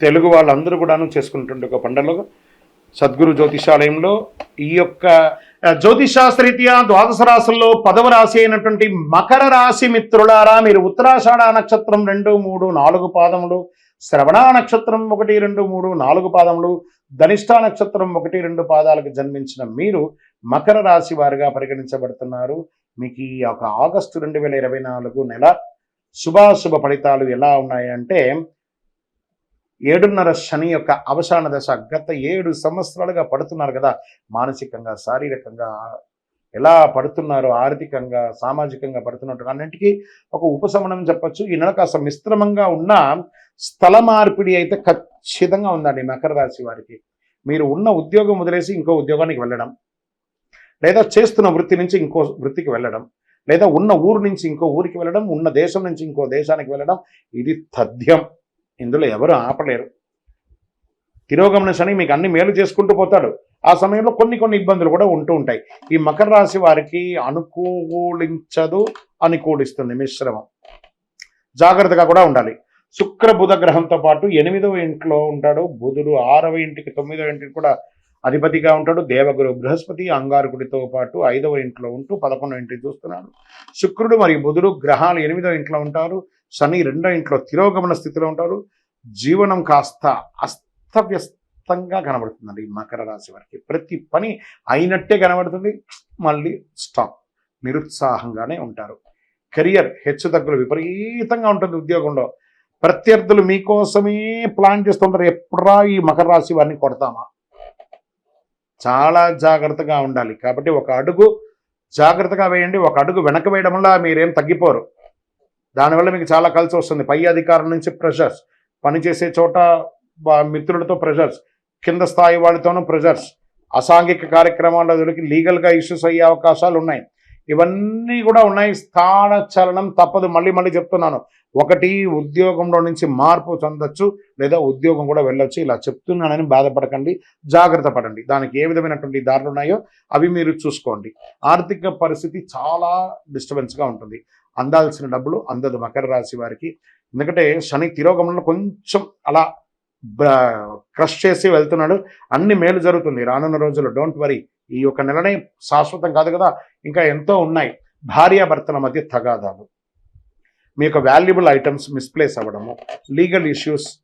తెలుగు వాళ్ళందరూ కూడాను చేసుకున్నటువంటి ఒక పండుగ సద్గురు జ్యోతిషాలయంలో ఈ యొక్క ఆ, ద్వాదశ రాశుల్లో పదవ రాశి అయినటువంటి మకర రాశి మిత్రులారా మీరు ఉత్తరాషాఢ నక్షత్రం రెండు మూడు నాలుగు పాదములు శ్రవణ నక్షత్రం ఒకటి రెండు మూడు నాలుగు పాదములు ధనిష్ట నక్షత్రం ఒకటి రెండు పాదాలకు జన్మించిన మీరు మకర రాశి వారిగా పరిగణించబడుతున్నారు. మీకు ఈ యొక్క ఆగస్టు రెండు వేల ఇరవై నాలుగు నెల శుభాశుభ ఫలితాలు ఎలా ఉన్నాయంటే ఏడున్నర శని యొక్క అవసాన దశ. గత ఏడు సంవత్సరాలుగా పడుతున్నారు కదా. మానసికంగా శారీరకంగా ఎలా పడుతున్నారో? ఆర్థికంగా సామాజికంగా పడుతున్నట్టు అన్నింటికీ ఒక ఉపశమనం చెప్పొచ్చు. ఈ నెల కాస్త మిశ్రమంగా ఉన్న స్థల మార్పిడి అయితే ఖచ్చితంగా ఉందండి మకర రాశి వారికి. మీరు ఉన్న ఉద్యోగం వదిలేసి ఇంకో ఉద్యోగానికి వెళ్ళడం లేదా చేస్తున్న వృత్తి నుంచి ఇంకో వృత్తికి వెళ్ళడం లేదా ఉన్న ఊరు నుంచి ఇంకో ఊరికి వెళ్ళడం ఉన్న దేశం నుంచి ఇంకో దేశానికి వెళ్ళడం ఇది తథ్యం. ఇందులో ఎవరు ఆపలేరు. తిరోగమన శని మీకు అన్ని మేలు చేసుకుంటూ పోతాడు. ఆ సమయంలో కొన్ని కొన్ని ఇబ్బందులు కూడా ఉంటూ ఉంటాయి. ఈ మకర రాశి వారికి అనుకూలించదు అనుకూలిస్తుంది మిశ్రమం. జాగ్రత్తగా కూడా ఉండాలి. శుక్ర బుధ గ్రహంతో పాటు ఎనిమిదవ ఇంట్లో ఉంటాడు. బుధుడు ఆరవ ఇంటికి తొమ్మిదవ ఇంటికి కూడా అధిపతిగా ఉంటాడు. దేవగురు బృహస్పతి అంగారకుడితో పాటు ఐదవ ఇంట్లో ఉంటూ పదకొండవ ఇంటికి చూస్తున్నాడు. శుక్రుడు మరియు బుధుడు గ్రహాలు ఎనిమిదవ ఇంట్లో ఉంటారు. శని రెండో ఇంట్లో తిరోగమన స్థితిలో ఉంటారు జీవనం కాస్త అస్తవ్యస్తంగా కనబడుతుందండి ఈ మకర రాశి వారికి. ప్రతి పని అయినట్టే కనబడుతుంది. మళ్ళీ స్టాప్. నిరుత్సాహంగానే ఉంటారు. కెరియర్ హెచ్చుతగ్గులు విపరీతంగా ఉంటుంది ఉద్యోగంలో. ప్రత్యర్థులు మీకోసమే ప్లాన్ చేస్తుంటారు. ఎప్పుడా ఈ మకర రాశి వారిని కొడతామా? చాలా జాగ్రత్తగా ఉండాలి. కాబట్టి ఒక అడుగు జాగ్రత్తగా వేయండి. ఒక అడుగు వెనక వేయడం వల్ల మీరేం తగ్గిపోరు. దానివల్ల మీకు చాలా కలిసి వస్తుంది. పై అధికారం నుంచి ప్రెషర్స్ పనిచేసే చోట మిత్రులతో ప్రెషర్స్ కింద స్థాయి వాళ్ళతోనూ ప్రెషర్స్ అసాంఘిక కార్యక్రమాల దొరికి లీగల్గా ఇష్యూస్ అయ్యే అవకాశాలు ఉన్నాయి. ఇవన్నీ కూడా ఉన్నాయి. స్థాన చలనం తప్పదు. మళ్ళీ మళ్ళీ చెప్తున్నాను. ఒకటి ఉద్యోగంలో నుంచి మార్పు చెందొచ్చు లేదా ఉద్యోగం కూడా వెళ్ళొచ్చు. ఇలా చెప్తున్నానని బాధపడకండి. జాగ్రత్త పడండి. దానికి ఏ విధమైనటువంటి దారులు ఉన్నాయో అవి మీరు చూసుకోండి. ఆర్థిక పరిస్థితి చాలా డిస్టర్బెన్స్గా ఉంటుంది. అందాల్సిన డబ్బులు అందదు మకర రాశి వారికి. ఎందుకంటే శని తిరోగమనంలో కొంచెం అలా క్రష్ చేసి వెళ్తున్నాడు. అన్ని మేలు జరుగుతుంది. రానున్న రోజుల్లో డోంట్ వరీ. ఈ యొక్క నెలనే శాశ్వతం కాదు కదా. ఇంకా ఎంతో ఉన్నాయి. భార్యాభర్తల మధ్య తగాదాలు. మీ యొక్క వాల్యుబుల్ ఐటమ్స్ మిస్ప్లేస్ అవ్వడము. లీగల్ ఇష్యూస్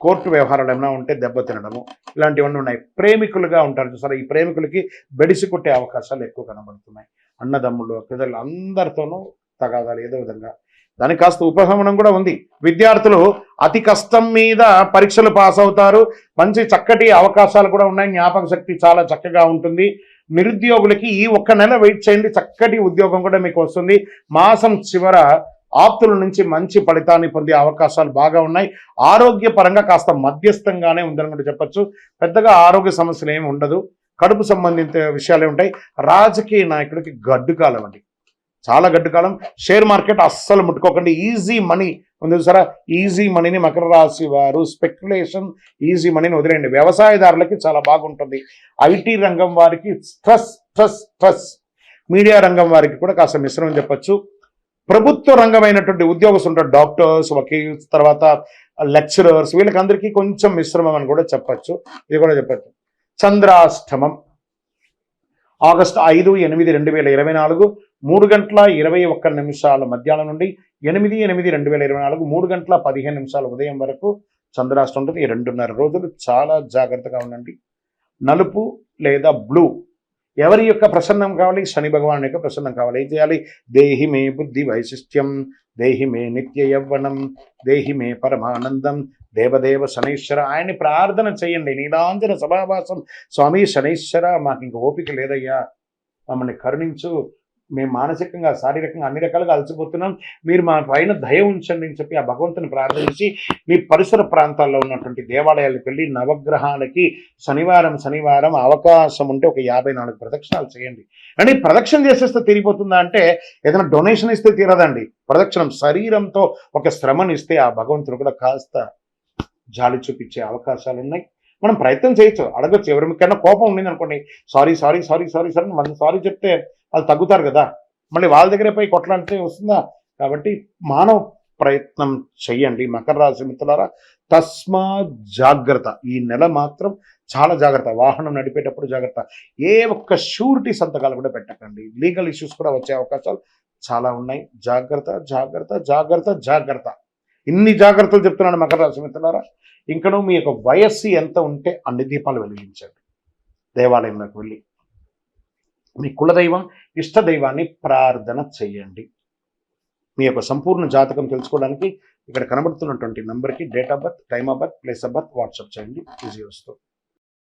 కోర్టు వ్యవహారాలు ఏమైనా ఉంటే దెబ్బతినడము ఇలాంటివన్నీ ఉన్నాయి. ప్రేమికులుగా ఉంటారు చూసారా? ఈ ప్రేమికులకి బెడిసి కొట్టే అవకాశాలు ఎక్కువ కనబడుతున్నాయి. అన్నదమ్ములు పిల్లలు అందరితోనూ తగాదాలు ఏదో విధంగా. దానికి కాస్త ఉపశమనం కూడా ఉంది. విద్యార్థులు అతి కష్టం మీద పరీక్షలు పాస్ అవుతారు. మంచి చక్కటి అవకాశాలు కూడా ఉన్నాయి. జ్ఞాపక శక్తి చాలా చక్కగా ఉంటుంది. నిరుద్యోగులకి ఈ ఒక్క నెల వెయిట్ చేయండి. చక్కటి ఉద్యోగం కూడా మీకు వస్తుంది. మాసం చివర ఆప్తుల నుంచి మంచి ఫలితాన్ని పొందే అవకాశాలు బాగా ఉన్నాయి. ఆరోగ్యపరంగా కాస్త మధ్యస్థంగానే ఉందని కూడా చెప్పొచ్చు. పెద్దగా ఆరోగ్య సమస్యలు ఏమి ఉండదు. కడుపు సంబంధిత విషయాలే ఉంటాయి. రాజకీయ నాయకుడికి గడ్డు కాలం అండి. చాలా గడ్డు కాలం షేర్ మార్కెట్ అస్సలు ముట్టుకోకండి. ఈజీ మనీ ఉంది చూసారా? ఈజీ మనీని మకర రాశి వారు స్పెక్యులేషన్ ఈజీ మనీని వదిలేయండి. వ్యవసాయదారులకి చాలా బాగుంటుంది. ఐటీ రంగం వారికి స్ట్రెస్ స్ట్రెస్ స్ట్రెస్ మీడియా రంగం వారికి కూడా కాస్త మిశ్రమం చెప్పచ్చు. ప్రభుత్వ రంగమైనటువంటి ఉద్యోగస్తులు ఉంటారు. డాక్టర్స్ వకీల్స్ తర్వాత లెక్చరర్స్ వీళ్ళకందరికీ కొంచెం మిశ్రమం అని కూడా చెప్పొచ్చు. ఇది కూడా చెప్పచ్చు. చంద్రాష్టమం. ఆగస్టు ఐదు ఎనిమిది రెండు వేల ఇరవై నాలుగు. మూడు గంటల ఇరవై ఒక్క నిమిషాల మధ్యాహ్నం నుండి ఎనిమిది ఎనిమిది రెండు వేల ఇరవై నాలుగు మూడు గంటల పదిహేను నిమిషాల ఉదయం వరకు చంద్రాష్టం ఉంటుంది. ఈ రెండున్నర రోజులు చాలా జాగ్రత్తగా ఉండండి. నలుపు లేదా బ్లూ. ఎవరి యొక్క ప్రసన్నం కావాలి? శని భగవాన్ యొక్క ప్రసన్నం కావాలి. ఏం చేయాలి? దేహి మే బుద్ధి వైశిష్ట్యం దేహి మే నిత్య యవ్వనం దేహి మే పరమానందం దేవదేవ శనైశ్వర. ఆయన్ని ప్రార్థన చేయండి. నీలాంజన సభావాసం స్వామి శనైశ్వర మాకు ఇంక ఓపిక లేదయ్యా. మమ్మల్ని కరుణించు. మేము మానసికంగా శారీరకంగా అన్ని రకాలుగా అలసిపోతున్నాం. మీరు మా పైన దయ ఉంచండి అని చెప్పి ఆ భగవంతుని ప్రార్థించి మీ పరిసర ప్రాంతాల్లో ఉన్నటువంటి దేవాలయాలకు వెళ్ళి నవగ్రహాలకి శనివారం శనివారం అవకాశం ఉంటే ఒక యాభై నాలుగు ప్రదక్షిణాలు చేయండి. అంటే ప్రదక్షిణ చేసేస్తే తీరిపోతుందా అంటే ఏదైనా డొనేషన్ ఇస్తే తీరదండి. ప్రదక్షిణం శరీరంతో ఒక శ్రమను ఇస్తే ఆ భగవంతుడు కూడా కాస్త జాలి చూపించే అవకాశాలు ఉన్నాయి మనం ప్రయత్నం చేయొచ్చు. అడగచ్చు. ఎవరికైనా కోపం ఉండింది అనుకోండి sorry sorry sorry sorry sorry మనం సారీ చెప్తే వాళ్ళు తగ్గుతారు కదా. మళ్ళీ వాళ్ళ దగ్గరే పోయి కొట్లాడితే వస్తుందా? కాబట్టి మానవ ప్రయత్నం చెయ్యండి మకర రాశి మిత్రులారా తస్మా జాగ్రత్త. ఈ నెల మాత్రం చాలా జాగ్రత్త. వాహనం నడిపేటప్పుడు జాగ్రత్త. ఏ ఒక్క షూరిటీ సంతకాలు కూడా పెట్టకండి. లీగల్ ఇష్యూస్ కూడా వచ్చే అవకాశాలు చాలా ఉన్నాయి. జాగ్రత్త జాగ్రత్త జాగ్రత్త జాగ్రత్త. ఇన్ని జాగ్రత్తలు చెప్తున్నాను మకర రాశి మిత్రులారా. ఇంకను మీ యొక్క వయస్సు ఎంత ఉంటే అన్ని దీపాలు వెలిగించండి. దేవాలయంలోకి వెళ్ళి మీ కులదైవం ఇష్ట దైవాన్ని ప్రార్థన చేయండి. మీ యొక్క సంపూర్ణ జాతకం తెలుసుకోవడానికి ఇక్కడ కనబడుతున్నటువంటి నెంబర్కి date of birth time of birth place of birth WhatsApp చేయండి. ఈజీ వస్తుంది